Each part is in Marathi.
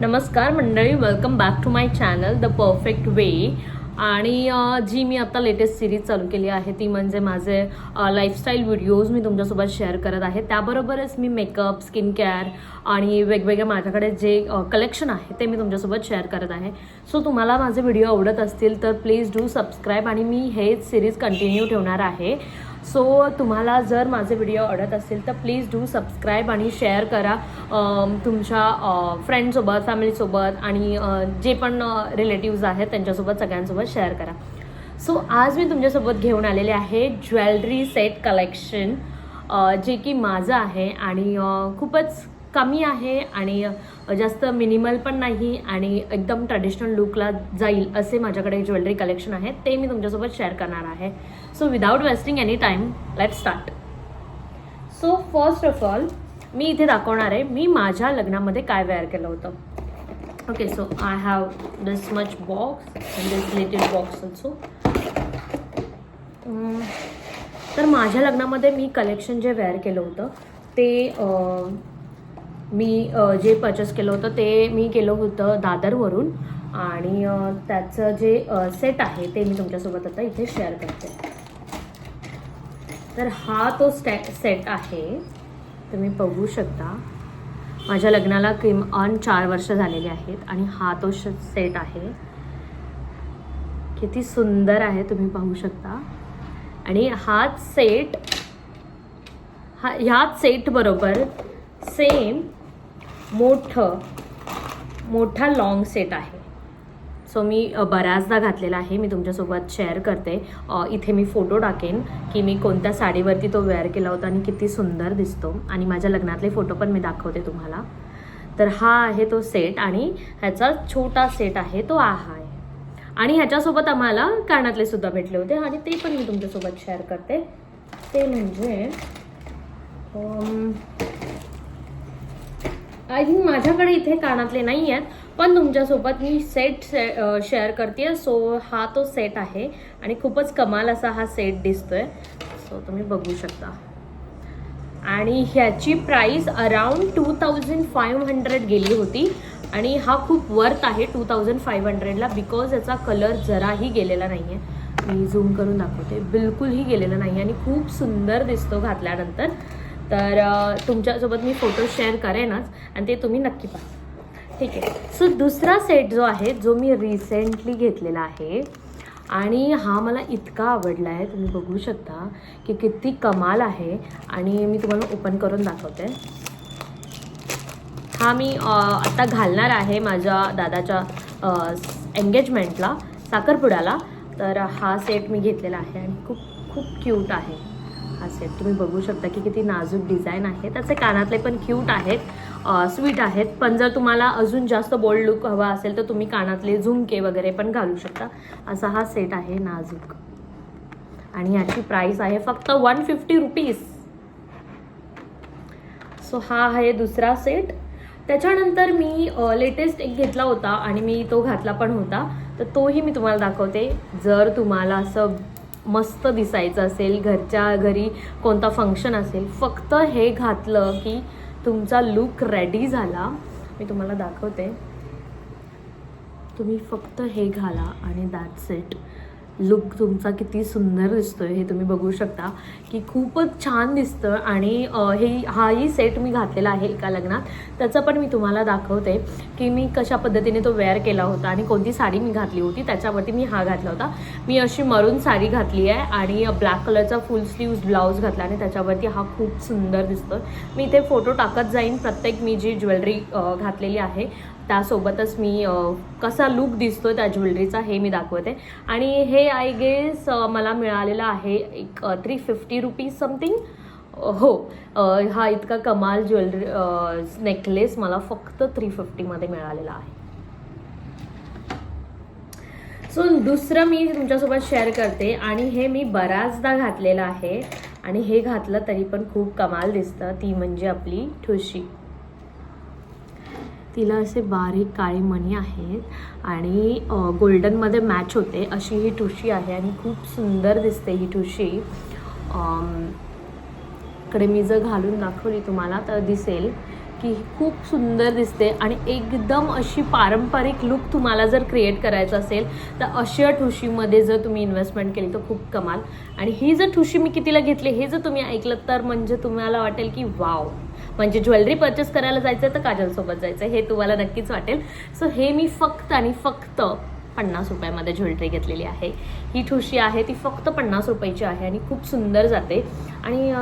नमस्कार मंडळी welcome back to my channel The Perfect Way आणि जी मी आता लेटेस्ट सिरीज चालू केली आहे ती म्हणजे माझे लाईफस्टाईल व्हिडिओज मी तुमच्यासोबत शेअर करत आहे. त्याबरोबरच मी मेकअप स्किन केअर आणि वेगवेगळे माझ्याकडे जे कलेक्शन आहे ते मी तुमच्यासोबत शेअर करत आहे. सो तुम्हाला माझे व्हिडिओ आवडत असतील तर प्लीज डू सबस्क्राईब आणि मी हेच सिरीज कंटिन्यू ठेवणार आहे. सो तुम्हाला जर माझे व्हिडिओ आवडत असतील तर प्लीज डू सबस्क्राईब आणि शेअर करा. तुमच्या फ्रेंडसोबत फॅमिलीसोबत आणि जे पण रिलेटिव्ज आहेत त्यांच्यासोबत सगळ्यांसोबत शेअर करा. सो आज मी तुमच्यासोबत घेऊन आलेले आहे ज्वेलरी सेट कलेक्शन जे की माझं आहे आणि खूपच कमी आहे आणि जास्त मिनिमल पण नाही आणि एकदम ट्रॅडिशनल लुकला जाईल असे माझ्याकडे ज्वेलरी कलेक्शन आहे ते मी तुमच्यासोबत शेअर करणार आहे. So without wasting any time let start so first of all मी इथे दाखवणार आहे मी माझ्या लग्नामध्ये काय वेअर केलं होतं. Okay so I have this much box and this little box also तर माझ्या लग्नामध्ये मी कलेक्शन जे वेअर केलं होतं ते मी जे पर्चेस केलं होतं ते मी केलं होतं दादरवरून आणि त्याचं जे सेट आहे ते मी तुमच्यासोबत आता इथे शेअर करते. तर हा तो स्टॅ सेट आहे. तुम्ही बघू शकता. माझ्या लग्नाला किमान चार वर्ष झालेली आहेत आणि हा तो श सेट आहे. किती सुंदर आहे तुम्ही पाहू शकता. आणि हाच सेट हा ह्याच सेट बरोबर सेम मोठं मोठा लॉंग सेट आहे. सो मी बऱ्याचदा घातलेला आहे. मी तुमच्यासोबत शेअर करते. इथे मी फोटो टाकेन की मी कोणत्या साडीवरती तो वेअर केला होता आणि किती सुंदर दिसतो. आणि माझ्या लग्नातले फोटो पण मी दाखवते तुम्हाला. तर हा आहे तो सेट आणि ह्याचा छोटा सेट आहे तो हा आहे आणि ह्याच्यासोबत आम्हाला कानातले सुद्धा भेटले होते. आणि ते पण मी तुमच्यासोबत शेअर करते. ते म्हणजे आय थिंक माझ्याकडे इथे कानातले नाही आहेत पण तुमच्यासोबत मी सेट शेअर करते सो हा तो सेट आहे आणि खूपच कमाल असा हा सेट दिसतोय. सो तुम्ही बघू शकता. आणि ह्याची price around two thousand five hundred गेली होती आणि हा खूप वर्थ आहे टू थाउजंड फाईव्ह हंड्रेडला बिकॉज याचा कलर जराही गेलेला नाही आहे मी झूम करून दाखवते. बिलकुलही गेलेला नाही आणि खूप सुंदर दिसतो घातल्यानंतर. तर तुमच्यासोबत मी फोटो शेअर करेनच आणि ते तुम्ही नक्की पहा. ठीक आहे. सो दुसरा सेट जो आहे जो मी रिसेंटली घेतलेला आहे आणि हा मला इतका आवडला आहे तुम्ही बघू शकता की किती कमाल आहे आणि मी तुम्हाला ओपन करून दाखवते. हा मी आत्ता घालणार आहे माझ्या दादाच्या एंगेजमेंटला साखरपुड्याला. तर हा सेट मी घेतलेला आहे आणि खूप खूप क्यूट आहे. हा सेट तुम्ही बघू शकता की किती नाजूक डिझाईन आहे त्याचे कानातले पण क्यूट आहेत स्वीट आहेत. पण जर तुम्हाला अजून जास्त बोल्ड लुक हवा असेल तर तुम्ही कानातले झुमके वगैरे पण घालू शकता. असा हा सेट आहे नाजूक. आणि याची प्राईस आहे फक्त वन फिफ्टी रुपीज सो हा आहे दुसरा सेट त्याच्यानंतर मी लेटेस्ट एक घेतला होता आणि मी तो घातला पण होता. तर तोही मी तुम्हाला दाखवते. जर तुम्हाला असं मस्त दिसायचं असेल घरच्या घरी कोणता फंक्शन असेल फक्त हे घातलं की तुमचा लुक रेडी झाला. मी तुम्हाला दाखवते. तुम्ही फक्त हे घाला आणि दॅट्स इट लुक तुमचा किती सुंदर दिसतोय हे तुम्ही बघू शकता की खूपच छान दिसतं. आणि हे हाही सेट मी घातलेला आहे एका लग्नात. त्याचं पण मी तुम्हाला दाखवते की मी कशा पद्धतीने तो वेअर केला होता आणि कोणती साडी मी घातली होती त्याच्यावरती मी हा घातला होता. मी अशी मरून साडी घातली आहे आणि ब्लॅक कलरचा फुल स्लीव्ज ब्लाऊज घातला आणि त्याच्यावरती हा खूप सुंदर दिसतो मी इथे फोटो टाकत जाईन. प्रत्येक मी जी ज्वेलरी घातलेली आहे त्यासोबतच मी कसा लुक दिसतो त्या ज्वेलरीचा हे मी दाखवते. आणि हे आय गेस मला मिळालेलं आहे एक थ्री फिफ्टी रुपीज समथिंग हो हा इतका कमाल ज्वेलरी नेकलेस मला फक्त थ्री फिफ्टीमध्ये मिळालेला आहे. सो दुसरं मी तुमच्यासोबत शेअर करते आणि हे मी बऱ्याचदा घातलेलं आहे. आणि हे घातलं तरी पण खूप कमाल दिसतं. ती म्हणजे आपली ठुशी. तिला असे बारीक काळे मणी आहेत आणि गोल्डनमध्ये मॅच होते. अशी ही ठुशी आहे आणि खूप सुंदर दिसते ही ठुशी. कडे इकडे मी जर घालून दाखवली तुम्हाला तर दिसेल की खूप सुंदर दिसते आणि एकदम अशी पारंपरिक लुक तुम्हाला जर क्रिएट करायचं असेल तर अशा ठुशीमध्ये जर तुम्ही इन्व्हेस्टमेंट केली तर खूप कमाल. आणि ही जर ठुशी मी कितीला घेतली हे जर तुम्ही ऐकलं तर म्हणजे तुम्हाला वाटेल की वाव. म्हणजे ज्वेलरी परचेस करायला जायचं तर काजलसोबत जायचं हे तुम्हाला नक्कीच वाटेल. सो हे मी फक्त आणि फक्त पन्नास रुपयामध्ये ज्वेलरी घेतलेली आहे. ही ठुशी आहे ती फक्त पन्नास रुपयाची आहे आणि खूप सुंदर जाते. आणि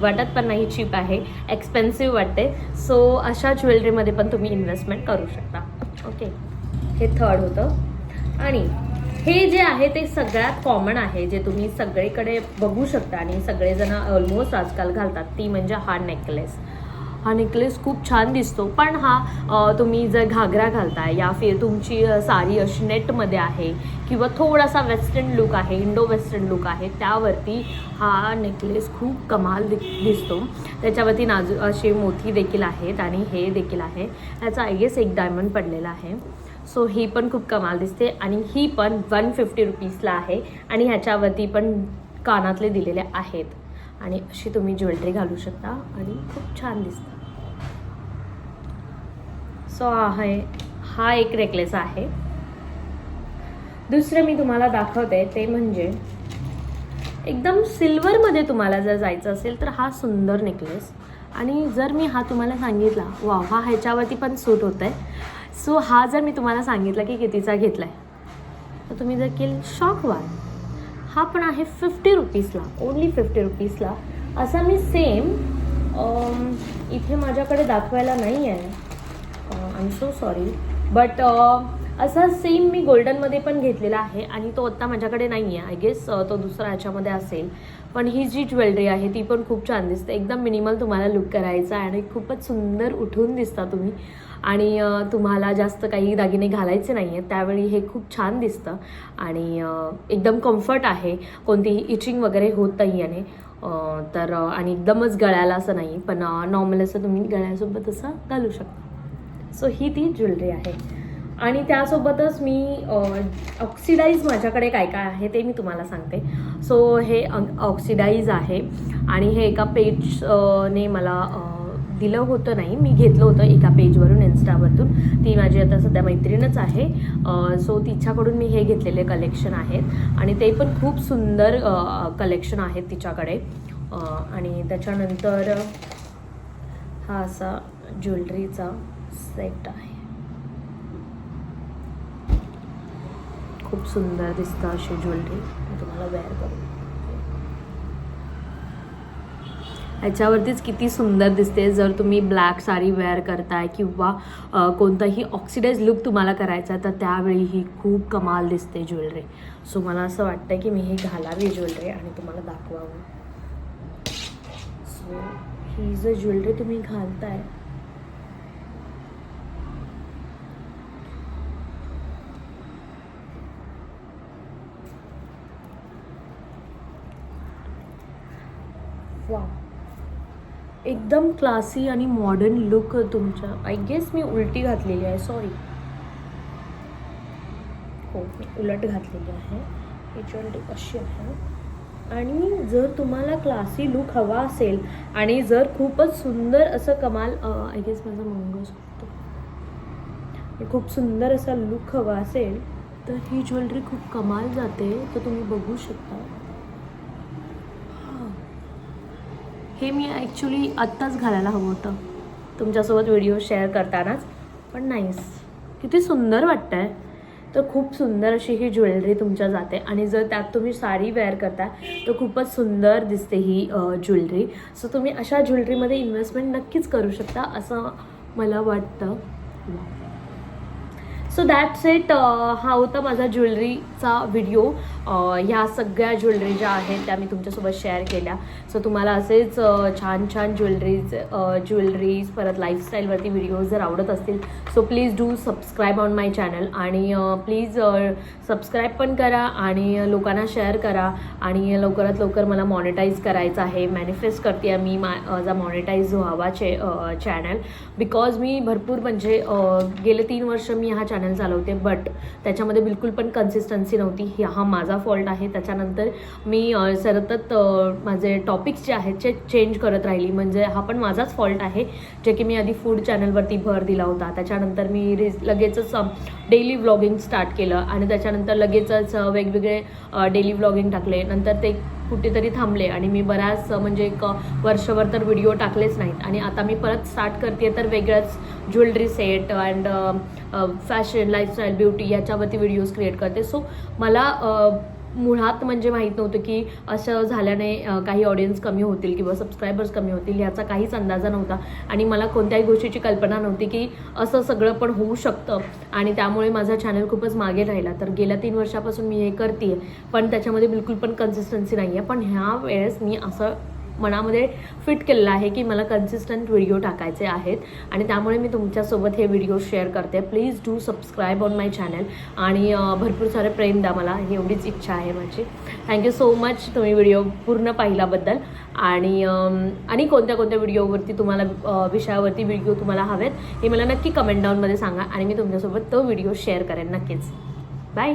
वाटत पण नाही चीप आहे. एक्सपेन्सिव्ह वाटते. सो अशा ज्वेलरीमध्ये पण तुम्ही इन्व्हेस्टमेंट करू शकता. ओके हे थर्ड होतं. आणि हे जे आहे ते सगळ्यात कॉमन आहे जे तुम्ही सगळीकडे बघू शकता आणि सगळेजण ऑलमोस्ट आजकाल घालतात. ती म्हणजे हा नेकलेस हा नेकलेस खूप छान दिसतो. पण हा तुम्ही जर घागरा घालताय या फिर तुमची साडी अशी नेटमध्ये आहे किंवा थोडासा वेस्टर्न लुक आहे इंडो वेस्टर्न लुक आहे त्यावरती हा नेकलेस खूप कमाल दि दिसतो. त्याच्यावरती नाजू असे मोती देखील आहेत आणि हे देखील आहे. ह्याचा आय गेस एक डायमंड पडलेला आहे. सो ही पण खूप कमाल दिसते आणि ही पण वन फिफ्टी रुपीजला आहे आणि ह्याच्यावरती पण कानातले दिलेले आहेत. आणि अशी तुम्ही ज्वेलरी घालू शकता आणि खूप छान दिसतं. सो आहे हा एक नेकलेस आहे. दुसरं मी तुम्हाला दाखवते ते म्हणजे एकदम सिल्वरमध्ये तुम्हाला जर जायचं असेल तर हा सुंदर नेकलेस आणि जर मी हा तुम्हाला सांगितला वा हा ह्याच्यावरती पण सूट होत आहे सो हा जर मी तुम्हाला सांगितला की कितीचा घेतला आहे तर तुम्ही देखील शॉक व्हाल हा पण आहे फिफ्टी रुपीजला ओन्ली फिफ्टी रुपीजला असा मी सेम इथे माझ्याकडे दाखवायला नाही आहे I am so sorry but असा सेम मी गोल्डनमध्ये पण घेतलेला आहे आणि तो आत्ता माझ्याकडे नाही आहे आय गेस तो दुसरा ह्याच्यामध्ये असेल. पण ही जी ज्वेलरी आहे ती पण खूप छान दिसते. एकदम मिनिमल तुम्हाला लुक करायचा आहे आणि खूपच सुंदर उठून दिसता तुम्ही. आणि तुम्हाला जास्त काही दागिने घालायचे नाही आहेत त्यावेळी हे खूप छान दिसतं. आणि एकदम कम्फर्ट आहे. कोणतीही इचिंग वगैरे होत नाही याने तर आणि एकदमच गळ्याला असं नाही पण नॉर्मल असं तुम्ही गळ्यासोबत असं घालू शकता. सो ही ती ज्वेलरी आहे. आणि त्यासोबतच मी ऑक्सिडाईज माझ्याकडे काय काय आहे ते मी तुम्हाला सांगते. सो हे ऑक्सिडाईज आहे आणि हे एका पेज ने मला दिलं होतं नाही. मी घेतलं होतं एका पेजवरून इन्स्टावरतून ती माझी आता सध्या मैत्रीणच आहे. सो तिच्याकडून मी हे घेतलेले कलेक्शन आहेत. आणि ते पण खूप सुंदर कलेक्शन आहेत तिच्याकडे. आणि त्याच्यानंतर हा असा ज्वेलरीचा सेट आहे. खूप सुंदर दिसतं अशी ज्वेलरी. मी तुम्हाला वेअर करू ह्याच्यावरतीच किती सुंदर दिसते. जर तुम्ही ब्लॅक साडी वेअर करताय किंवा कोणताही ऑक्सिडाईज लुक तुम्हाला करायचा आहे तर त्यावेळी ही खूप कमाल दिसते ज्वेलरी. सो मला असं वाटतं की मी ही घालावी ज्वेलरी आणि तुम्हाला दाखवावं. सो ही जर ज्वेलरी तुम्ही घालताय वा एकदम क्लासी आणि मॉडर्न लुक तुमच्या. आय गेस मी उलटी घातलेली आहे सॉरी हो मी उलट घातलेली आहे. ही ज्वेलरी अशी आहे. आणि जर तुम्हाला क्लासी लुक हवा असेल आणि जर खूपच सुंदर असं कमाल आय गेस माझा मंगळसूत्र खूप सुंदर असा लुक हवा असेल तर ही ज्वेलरी खूप कमाल जाते तर तुम्ही बघू शकता हां हे मी ॲक्च्युली आत्ताच घालायला हवं होतं. तुमच्यासोबत व्हिडिओ शेअर करतानाच. पण नाहीस किती सुंदर वाटतं आहे तर खूप सुंदर अशी ही ज्वेलरी तुमच्या जाते. आणि जर त्यात तुम्ही साडी वेअर करता तर खूपच सुंदर दिसते ही ज्वेलरी सो तुम्ही अशा ज्वेलरीमध्ये इन्व्हेस्टमेंट नक्कीच करू शकता असं मला वाटतं. सो दॅट्स इट हा होता माझा ज्वेलरीचा व्हिडिओ ह्या सगळ्या ज्वेलरी ज्या आहेत त्या मी तुमच्यासोबत शेअर केल्या. सो तुम्हाला असेच छान छान ज्वेलरीज ज्वेलरीज परत लाईफस्टाईलवरती व्हिडिओज जर आवडत असतील so please do subscribe on my channel आणि प्लीज सबस्क्राईब पण करा आणि लोकांना शेअर करा आणि लवकरात लवकर मला मॉनिटाईज करायचं आहे. मॅनिफेस्ट करते मी मा माझा मॉनिटाईज व्हावा चे चॅनल बिकॉज मी भरपूर म्हणजे गेले तीन वर्ष मी हा चॅनल चालवते बट त्याच्यामध्ये बिलकुल पण कन्सिस्टन्सी नव्हती. हा माझा माझा फॉल्ट आहे. त्याच्यानंतर मी सतत माझे टॉपिक्स जे आहेत ते चेंज करत राहिली. म्हणजे हा पण माझाच फॉल्ट आहे जे की मी आधी फूड चॅनलवरती भर दिला होता. त्याच्यानंतर मी रिज लगेचच डेली व्लॉगिंग स्टार्ट केलं आणि त्याच्यानंतर लगेचच वेगवेगळे डेली व्लॉगिंग टाकले. नंतर ते कुठेतरी थांबले आणि मी बऱ्याच म्हणजे एक वर्षभर तर व्हिडिओ टाकलेच नाहीत. आणि आता मी परत स्टार्ट करते तर वेगळंच jewellery set and fashion lifestyle beauty याच्यावरती व्हिडिओज क्रिएट करते. सो मला uh, मुळात म्हणजे माहीत नव्हतं की असं झाल्याने uh, काही ऑडियन्स कमी होतील किंवा सबस्क्रायबर्स कमी होतील याचा काहीच अंदाजा नव्हता. आणि मला कोणत्याही गोष्टीची कल्पना नव्हती की असं सगळं पण होऊ शकतं. आणि त्यामुळे माझा चॅनल खूपच मागे राहिला. तर गेल्या तीन वर्षापासून मी हे करते पण त्याच्यामध्ये बिलकुल पण कन्सिस्टन्सी नाही आहे पण ह्या वेळेस मी असं मनामध्ये फिट केलेलं आहे की मला कन्सिस्टंट व्हिडिओ टाकायचे आहेत. आणि त्यामुळे मी तुमच्यासोबत हे व्हिडिओ शेअर करते. Please do subscribe on my channel आणि भरपूर सारे प्रेम द्या मला. ही एवढीच इच्छा आहे माझी. थँक्यू सो मच तुम्ही व्हिडिओ पूर्ण पाहिल्याबद्दल. आणि आणि कोणत्या कोणत्या व्हिडिओवरती तुम्हाला विषयावरती व्हिडिओ तुम्हाला हवेत हे मला नक्की कमेंट डाऊनमध्ये सांगा. आणि मी तुमच्यासोबत तो व्हिडिओ शेअर करेन नक्कीच. बाय